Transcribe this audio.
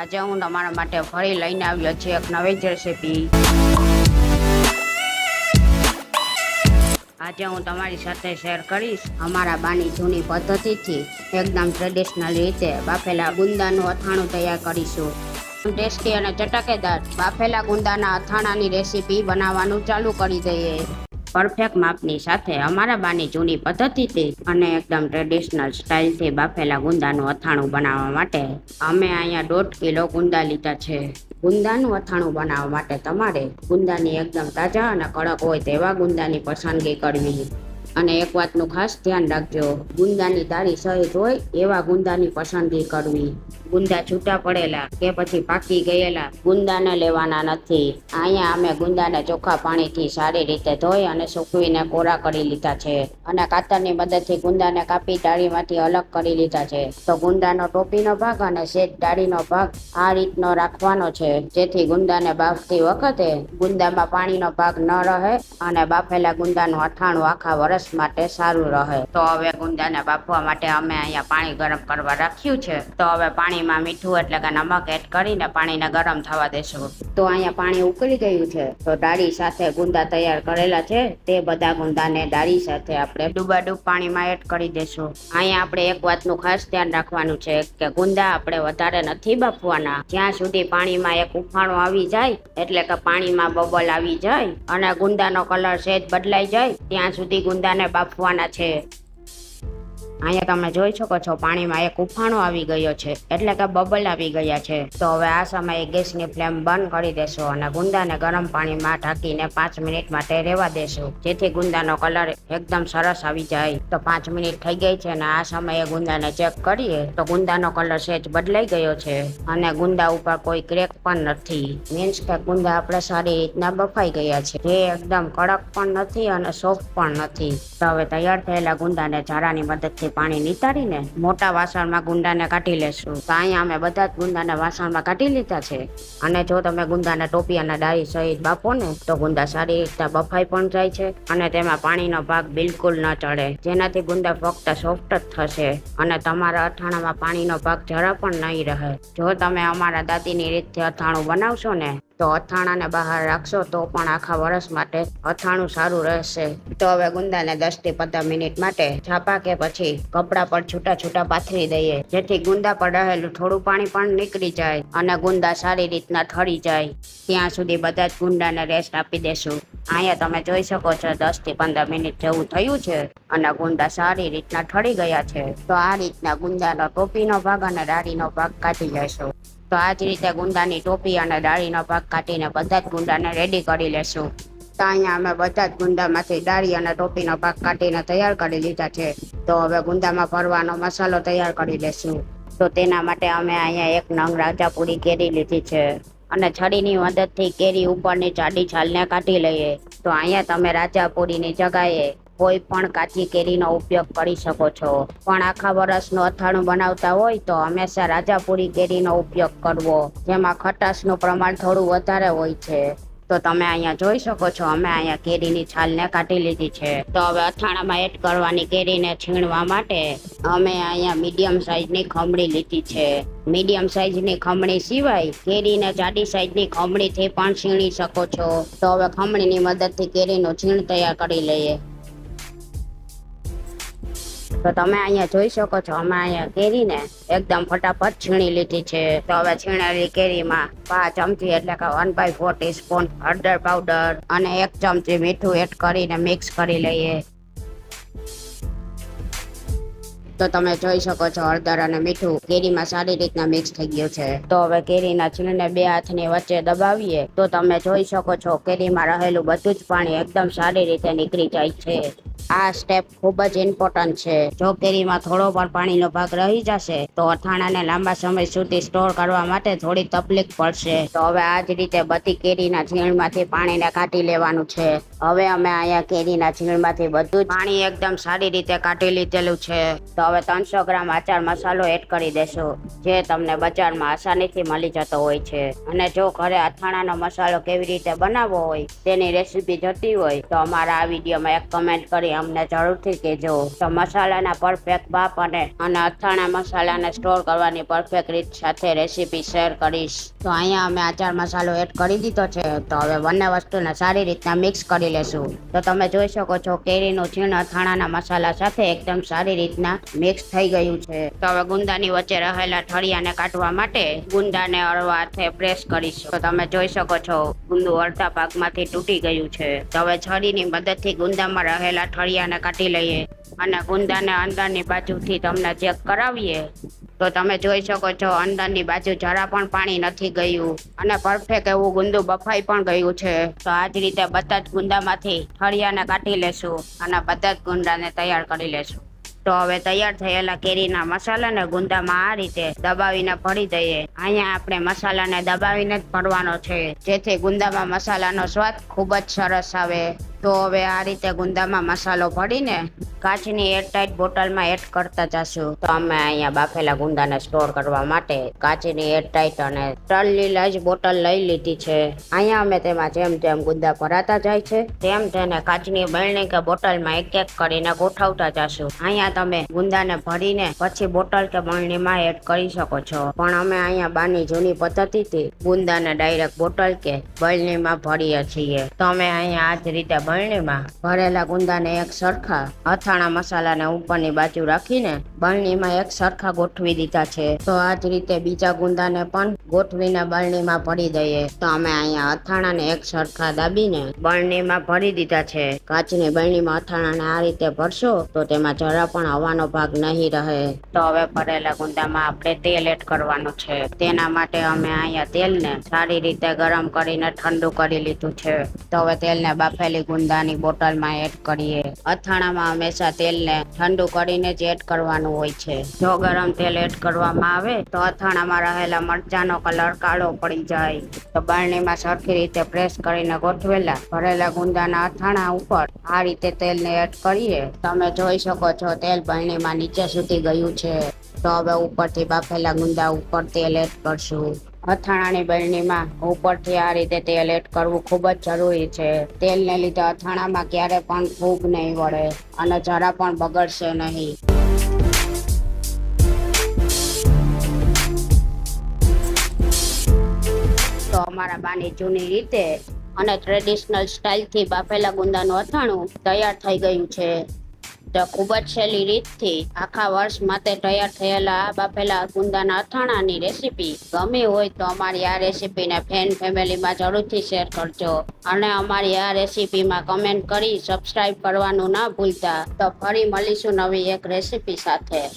આજે હું તમારા માટે ફરી લઈને આવ્યો છે એક નવી જ રેસીપી આજે હું તમારી સાથે શેર કરીશ અમારા બાની જૂની પદ્ધતિથી એકદમ ટ્રેડિશનલ રીતે બાફેલા ગુંદાનું અથાણું તૈયાર કરીશું. ટેસ્ટી અને ચટકેદાર બાફેલા ગુંદાના અથાણાની રેસીપી બનાવવાનું ચાલુ કરી દઈએ. પરફેક્ટ માપની સાથે અમારા બાની જૂની પદ્ધતિથી અને એકદમ ટ્રેડિશનલ સ્ટાઇલથી બાફેલા ગુંદાનું અથાણું બનાવવા માટે. અમે અહીંયા દોઢ કિલો ગુંદા લીધા છે. ગુંદાનું અથાણું બનાવવા માટે તમારે ગુંદાની એકદમ તાજા અને કડક હોય તેવા ગુંદાની પસંદગી કરવી. અને એક વાતનું ખાસ ધ્યાન રાખજો, ગુંદાની દાળી સહિત હોય એવા ગુંદાની પસંદગી કરવી. ગુંદા છૂટા પડેલા કે પછી પાકી ગયેલા ગુંદાને લેવાના નથી. અહીંયા અમે ગુંદાને ચોખ્ખા પાણીથી સારી રીતે ધોઈ અને સૂકવીને કોરા કરી લીધા છે અને કાતરની મદદથી ગુંદાને કાપી ડાળીમાંથી અલગ કરી લીધા છે. તો ગુંદાનો ટોપીનો ભાગ અને શેજ ડાળીનો ભાગ આ રીતનો રાખવાનો છે, જેથી ગુંદાને બાફતી વખતે ગુંદામાં પાણીનો ભાગ ન રહે અને બાફેલા ગુંદાનું અથાણું આખા વર્ષ માટે સારું રહે. તો હવે ગુંદાને બાફવા માટે અમે અહીંયા પાણી ગરમ કરવા રાખ્યું છે. તો હવે પાણીમાં મીઠું એટલે કે નમક એડ કરીને પાણીને ગરમ થવા દેશું. તો અહીંયા પાણી ઉકળી ગયું છે. તો ડાળી સાથે ગુંદા તૈયાર કરેલા છે. તે બધા ગુંદાને ડાળી સાથે આપણે ડૂબાડૂબ પાણીમાં એડ કરી દેશું. અહીંયા આપણે એક વાતનું ખાસ ધ્યાન રાખવાનું છે કે ગુંદા આપણે વધારે નથી બાફવાના. જ્યાં સુધી પાણીમાં એક ઉફાણો આવી જાય, એટલે કે પાણીમાં બબલ આવી જાય અને ગુંદાનો કલર સેજ બદલાઈ જાય, ત્યાં સુધી ગુંદાને બાફવાના છે. અહીંયા તમે જોઈ શકો છો, પાણીમાં એક ઉફાણો આવી ગયો છે, એટલે કે બબલ આવી ગયા છે. તો હવે આ સમયે ગેસની ફ્લેમ બંધ કરી દેશો અને ગુંદાને ગરમ પાણીમાં ઢાંકીને પાંચ મિનિટ માટે રહેવા દેશું, જેથી ગુંદાનો કલર એકદમ સરસ આવી જાય. તો પાંચ મિનિટ થઈ ગઈ છે અને આ સમયે ગુંદાને ચેક કરીએ, તો ગુંદાનો કલર સેજ બદલાઈ ગયો છે અને ગુંદા ઉપર કોઈ ક્રેક પણ નથી. મીન્સ કે ગુંદા આપણે સારી રીતના બફાઈ ગયા છે, જે એકદમ કડક પણ નથી અને સોફ્ટ પણ નથી. તો હવે તૈયાર થયેલા ગુંદાને ઝારાની મદદથી પાણી નિતારીને મોટા વાસણમાં ગુંદાને કાઢી લેશું. તો અહીંયા અમે બધા જ ગુંદાને વાસણમાં કાઢી લીધા છે. અને જો તમે ગુંદાને ટોપી અને ડાળી સહિત બાફો ને, તો ગુંદા સારી રીતના બફાઈ પણ જાય છે અને તેમાં પાણીનો ભાગ બિલકુલ ન ચડે. જેનાથી ગુંદા ફક્ત સોફ્ટ જ થશે અને તમારા અથાણામાં પાણીનો ભાગ જરા પણ નહીં રહે. જો તમે અમારા દાદીની રીતથી અથાણું બનાવશો ને તો અથાણાને બહાર રાખશો તો પણ આખા વર્ષ માટે અથાણું સારું રહેશે. તો હવે ગુંદાને દસથી પંદર મિનિટ માટે છાપા કે પછી કપડા પર છૂટા છૂટા પાથરી દઈએ, જેથી ગુંદા પર રહેલું થોડું પાણી પણ નીકળી જાય અને ગુંદા સારી રીતના ઠરી જાય. ત્યાં સુધી બધા જ ગુંદાને રેસ્ટ આપી દેશું. અહીંયા તમે જોઈ શકો છો દસથી પંદર મિનિટ જેવું થયું છે અને ગુંદા સારી રીતના ઠરી ગયા છે. તો આ રીતના ગુંદાનો ટોપીનો ભાગ અને ડાળીનો ભાગ કાઢી લેશું. તો આ જ રીતે ગુંદાની ટોપી અને ડાળીનો ભાગ કાઢીને બધા જ ગુંદાને રેડી કરી લેશું. તો અહીંયા અમે બધા જ ગુંદામાંથી ડાળી અને ટોપીનો ભાગ કાઢીને તૈયાર કરી લીધા છે. તો હવે ગુંદામાં ભરવાનો મસાલો તૈયાર કરી લેશું. તો તેના માટે અમે અહીંયા એક નંગ રાજાપુરી કેરી લીધી છે. અને છડીની મદદથી કેરી ઉપરની જાડી છાલને કાઢી લઈએ. તો અહીંયા તમે રાજાપુરીની જગાએ કોઈ પણ કાચી કેરીનો ઉપયોગ કરી શકો છો. પણ આખા વર્ષનું અથાણું બનાવતા હોય તો હંમેશા રાજાપુરી કેરીનો ઉપયોગ કરવો, જેમાં ખટાશનું પ્રમાણ થોડું વધારે હોય છે. તો તમે અહીંયા જોઈ શકો છો, અમે અહીંયા કેરીની છાલને કાઢી લીધી છે. તો હવે અથાણામાં એડ કરવાની કેરીને છીણવા માટે અમે અહીંયા મીડિયમ સાઈઝની ખમણી લીધી છે. મીડિયમ સાઈઝની ખમણી સિવાય કેરીને જાડી સાઈઝની ખમણીથી પણ છીણી શકો છો. તો હવે ખમણીની મદદથી કેરીનું છીણ તૈયાર કરી લઈએ. તો તમે અહીંયા જોઈ શકો છો, અમે અહીંયા કેરીને એકદમ ફટાફટ છીણી લીધી છે. તો હવે છીણેલી કેરીમાં પાંચ ચમચી એટલે કે વન બાય ફોર ટીસ્પૂન હળદર પાવડર અને એક ચમચી મીઠું એડ કરીને મિક્સ કરી લઈએ. તો તમે જોઈ શકો છો, હળદર અને મીઠું કેરીમાં સારી રીતના મિક્સ થઈ ગયું છે. તો હવે કેરીના છીણને બે હાથની વચ્ચે દબાવીએ, તો તમે જોઈ શકો છો, કેરીમાં રહેલું બધું જ પાણી એકદમ સારી રીતે નીકળી જાય છે. આ સ્ટેપ ખૂબ જ ઇમ્પોર્ટન્ટ છે. જો કેરીમાં થોડો પણ પાણીનો ભાગ રહી જશે તો અથાણાને લાંબા સમય સુધી સ્ટોર કરવા માટે થોડી તકલીફ પડશે. તો હવે આ જ રીતે બધી કેરીના ઝીણમાંથી પાણીને કાઢી લેવાનું છે. હવે અમે અહીંયા કેરીના ઝીણમાંથી બધું પાણી એકદમ સારી રીતે કાઢી લીધેલું છે. તો હવે ત્રણસો ગ્રામ આચાર મસાલો એડ કરી દેશું, જે તમને બજારમાં આસાનીથી મળી જતો હોય છે. અને જો ઘરે અથાણાનો મસાલો કેવી રીતે બનાવવો હોય તેની રેસીપી જોતી હોય તો અમારા આ વિડીયોમાં એક કમેન્ટ કરી અમને જરૂરથી કહેજો. તો મસાલાના પરફેક્ટ બાપ અને અને અથાણા મસાલાને સ્ટોર કરવાની પરફેક્ટ રીત સાથે રેસીપી શેર કરીશ. તો અહીંયા અમે આચાર મસાલો એડ કરી દીધો છે. તો હવે બંને વસ્તુને સારી રીતના મિક્સ કરી લેશું. તો તમે જોઈ શકો છો કેરીનું છીણ અથાણાના મસાલા સાથે એકદમ સારી રીતના મિક્સ થઈ ગયું છે. તો હવે ગુંદાની વચ્ચે રહેલા ઠળિયાને કાઢવા માટે ગુંદાને અળવા હાથે પ્રેસ કરીશું. તો તમે જોઈ શકો છો ગુંદુ અડધા ભાગમાંથી તૂટી ગયું છે. તો હવે છરીની મદદથી ગુંદામાં રહેલા ઠળિયાને કાઢી લઈએ અને ગુંદાને અંદરની બાજુથી તમને ચેક કરાવીએ. તો તમે જોઈ શકો છો, અંદરની બાજુ જરા પણ પાણી નથી ગયું અને પરફેક્ટ એવું ગુંદુ બફાઈ પણ ગયું છે. તો આ જ રીતે બધા જ ગુંદામાંથી ઠળિયાને કાઢી લેશું અને બધા જ ગુંદાને તૈયાર કરી લેશું. તો હવે તૈયાર થયેલા કેરીના મસાલાને ગુંદામાં આ રીતે દબાવીને ભરી દઈએ. અહીંયા આપણે મસાલાને દબાવીને જ ભરવાનો છે. જેથી ગુંદામાં મસાલાનો સ્વાદ ખૂબ જ સરસ આવે. તો હવે આ રીતે ગુંદામાં મસાલો ભરીને કાચની એરટાઈટ બોટલમાં એડ કરતા જશું. તો અમે અહીંયા બાફેલા ગુંદાને સ્ટોર કરવા માટે કાચની એરટાઈટ અને ત્રણ લીલા જ બોટલ લઈ લીધી છે. અહીંયા અમે તેમાં જેમ જેમ ગુંદા ભરાતા જાય છે, તેમ તેને કાચની બળણી કે બોટલમાં એક એક કરીને ગોઠવતા જશું. અહીંયા તમે ગુંદાને ભરીને પછી બોટલ કે બળણીમાં એડ કરી શકો છો. પણ અમે અહીંયા બાની જૂની પદ્ધતિથી ગુંદાને ડાયરેક્ટ બોટલ કે બળણીમાં ભરીએ છીએ. તો અમે અહીંયા આ જ રીતે બરણીમાં ભરેલા ગુંદાને એક સરખા અથાણા મસાલાને ઉપરની બાજુ રાખીને બરણીમાં એક સરખા ગોઠવી દીધા છે. તો આ જ રીતે બીજા ગુંદાને પણ ગોઠવીને બરણીમાં ભરી દઈએ. તો અમે અહીંયા અથાણાને એક સરખા દાબીને બરણીમાં ભરી દીધા છે. કાચની બરણીમાં અથાણાને આ રીતે ભરશો તો તેમાં જરા પણ હવાનો ભાગ નહીં રહે. તો હવે ભરેલા ગુંદામાં આપણે તેલ એડ કરવાનું છે. તેના માટે અમે અહીંયા તેલને સારી રીતે ગરમ કરીને ઠંડુ કરી લીધું છે. તો હવે તેલને બાફેલી ગુંદાની બોટલમાં એડ કરીએ. અથાણામાં હંમેશા તેલને ઠંડુ કરીને જ એડ કરવાનું હોય છે. જો ગરમ તેલ એડ કરવામાં આવે, તો અથાણામાં રહેલા મરચાંનો કલર કાળો પડી જાય. તો બારણીમાં સરખી રીતે પ્રેસ કરીને ગોઠવેલા ભરેલા ગુંદાના અથાણા ઉપર આ રીતે તેલને એડ કરીએ. તમે જોઈ શકો છો તેલ બરણીમાં નીચે સુધી ગયું છે. તો હવે ઉપરથી બાફેલા ગુંદા ઉપર તેલ એડ કરશું. અથાણાની બરણીમાં ઉપરથી આ રીતે તેલ એડ કરવું ખૂબ જ જરૂરી છે. તેલને લીધે અથાણામાં ક્યારે પણ ફૂગ નહીં વળે અને જરા પણ બગડશે નહીં. તો અમારા બાની જૂની રીતે અને ટ્રેડિશનલ સ્ટાઇલથી બાફેલા ગુંદાનું અથાણું તૈયાર થઈ ગયું છે. ખૂબ જ સહેલી રીતથી આખા વર્ષ માટે તૈયાર થયેલા આ બાફેલા ગુંદાના અથાણાની રેસીપી ગમી હોય તો અમારી આ રેસીપીને ફેન ફેમિલીમાં જરૂરથી શેર કરજો. અને અમારી આ રેસીપીમાં કમેન્ટ કરી સબસ્ક્રાઇબ કરવાનું ના ભૂલતા. તો ફરી મળીશું નવી એક રેસીપી સાથે.